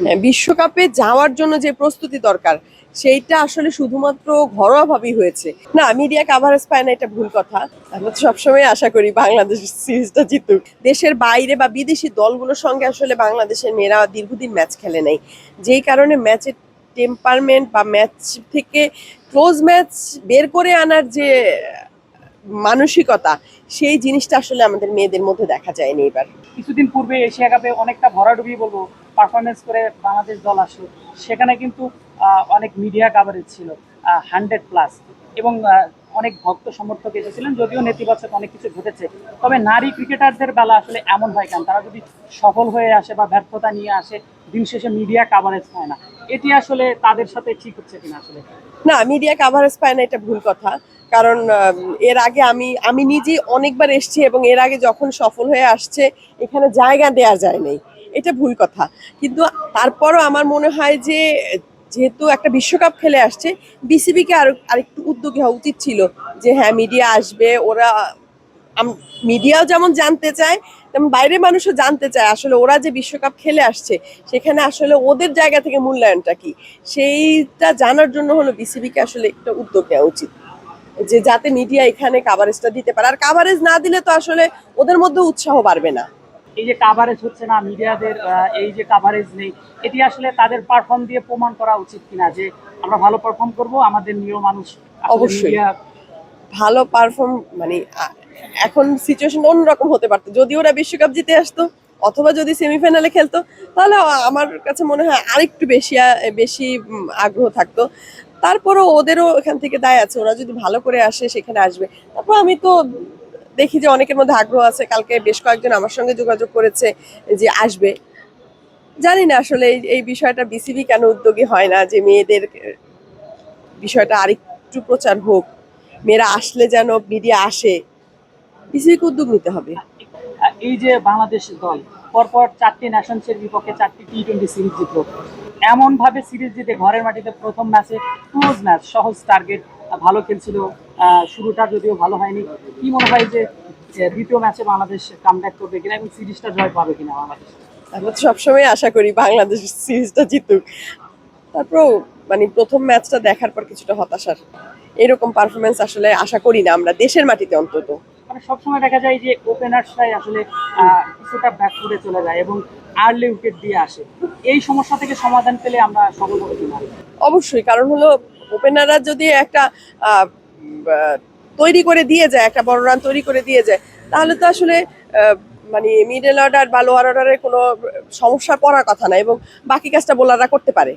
হ্যাঁ, বিশ্বকাপে যাওয়ার জন্য যে প্রস্তুতি দরকার সেইটা আসলে শুধুমাত্র ঘরোয়াভাবেই হয়েছে। না মিডিয়া কাভারেজ পায় না এটা ভুল কথা। আমরা তো সবসময় আশা করি বাংলাদেশ সিরিজটা জিতুক। দেশের বাইরে বা বিদেশি দলগুলোর সঙ্গে আসলে বাংলাদেশের মেয়েরা দীর্ঘদিন ম্যাচ খেলে নাই। যেই কারণে ম্যাচের টেম্পারমেন্ট বা ম্যাচ থেকে ক্লোজ ম্যাচ বের করে আনার যে মানসিকতা সেই জিনিসটা আসলে আমাদের মেয়েদের মধ্যে দেখা যায়নি এবার। কিছুদিন পূর্বে এশিয়া কাপে অনেকটা ভরাডুবি বলব পারফরমেন্স করে বাংলাদেশ দল আসলো সেখানে কিন্তু অনেক মিডিয়া কাভারেজ ছিল হান্ড্রেড প্লাস এবং অনেক ভক্ত সমর্থক এসেছিলেন, যদিও নেতিবাচক অনেক কিছু ঘটেছে। তবে নারী ক্রিকেটারদের বেলা আসলে এমন হয় কেন? তারা যদি সফল হয়ে আসে বা ব্যর্থতা নিয়ে আসে, দিন শেষে মিডিয়া কাভারেজ পায় না। এটি আসলে তাদের সাথে ঠিক হচ্ছে কিনা আসলে? না মিডিয়া কাভারেজ পায় না, এটা ভুল কথা। কারণ এর আগে আমি আমি নিজে অনেকবার এসেছি এবং এর আগে যখন সফল হয়ে আসছে, এখানে জায়গা দেয়া যায় নাই। এটা ভুল কথা। কিন্তু তারপরও আমার মনে হয় যে, যেহেতু একটা বিশ্বকাপ খেলে আসছে, বিসিবিকে আর, আরেকটু উদ্যোগী হওয়া উচিত ছিল যে হ্যাঁ মিডিয়া আসবে, ওরা মিডিয়াও যেমন জানতে চায়, তেমন বাইরের মানুষও জানতে চায় আসলে ওরা যে বিশ্বকাপ খেলে আসছে, সেখানে আসলে ওদের জায়গা থেকে মূল্যায়নটা কি? সেইটা জানার জন্য হলো বিসিবিকে আসলে একটা উদ্যোগ নেওয়া উচিত। যে, যাতে মিডিয়া এখানে কাভারেজটা দিতে পারে। আর কাভারেজ না দিলে তো আসলে ওদের মধ্যে উৎসাহ বাড়বে না। এই যে কাভারেজ হচ্ছে না মিডিয়াদের এই যে কাভারেজ নেই এটি আসলে তাদের পারফর্ম দিয়ে প্রমাণ করা উচিত কিনা যে আমরা ভালো পারফর্ম করব আমাদের নিয় মানুষ অবশ্যই। ভালো পারফর্ম মানে এখন সিচুয়েশন অন্যরকম হতে পারতো। যদি ওরা বিশ্বকাপ জিতে আসতো অথবা যদি সেমিফাইনালে খেলতো তাহলে আমার কাছে মনে হয় আরেকটু বেশি বেশি আগ্রহ থাকতো। তারপরও ওদেরও এখান থেকে দায় আছে। ওরা যদি ভালো করে আসে সেখানে আসবে। তারপর আমি তো দেখি যে অনেকের মধ্যে আগ্রহ আছে। কালকে বেশ কয়েকজন আমার সঙ্গে যোগাযোগ করেছে যে আসবে। জানি না আসলে এই- বিষয়টা বিসিবি কেন উদ্যোগী হয় না, যে মেয়েদের বিষয়টা আরেকটু প্রচার হোক। মেয়েরা আসলে যেন মিডিয়া আসে। বিসিবিকে উদ্যোগ নিতে হবে। এই যে বাংলাদেশ দল, পরপর চারটি ন্যাশনসের বিপক্ষে চারটি টি টোয়েন্টি সিরিজ জিতলো। এমন ভাবে সিরিজ জিতে ঘরের মাটিতে প্রথম ম্যাচে ক্লোজ ম্যাচ সহজ টার্গেট ভালো খেলছিল। শুরুটা যদিও ভালো হয়নি। কি মনে হয় যে দ্বিতীয় ম্যাচে বাংলাদেশ কামব্যাক করবে কিনা এবং সিরিজটা জয় পাবে কিনা বাংলাদেশ। আমরা তো সবসময় আশা করি বাংলাদেশ সিরিজটা জিতুক। তারপর মানে প্রথম ম্যাচটা দেখার পর কিছুটা হতাশার। এরকম পারফরমেন্স আসলে আশা করি না আমরা দেশের মাটিতে অন্তত। মানে সবসময় দেখা যায় যে ওপেনার্সরাই আসলে কিছুটা ব্যাক করে চলে যায় এবং আর্লি উইকেট দিয়ে আসে। এই সমস্যা থেকে সমাধান পেলে আমরা সফল কিনা? অবশ্যই কারণ হলো ওপেনাররা যদি একটা তৈরি করে দিয়ে যায়, একটা বড় রান তৈরি করে দিয়ে যায়। তাহলে তো আসলে মানে মিডল অর্ডার বা লোয়ার অর্ডারের কোনো সমস্যা পড়ার কথা না এবং বাকি কাজটা বোলাররা করতে পারে।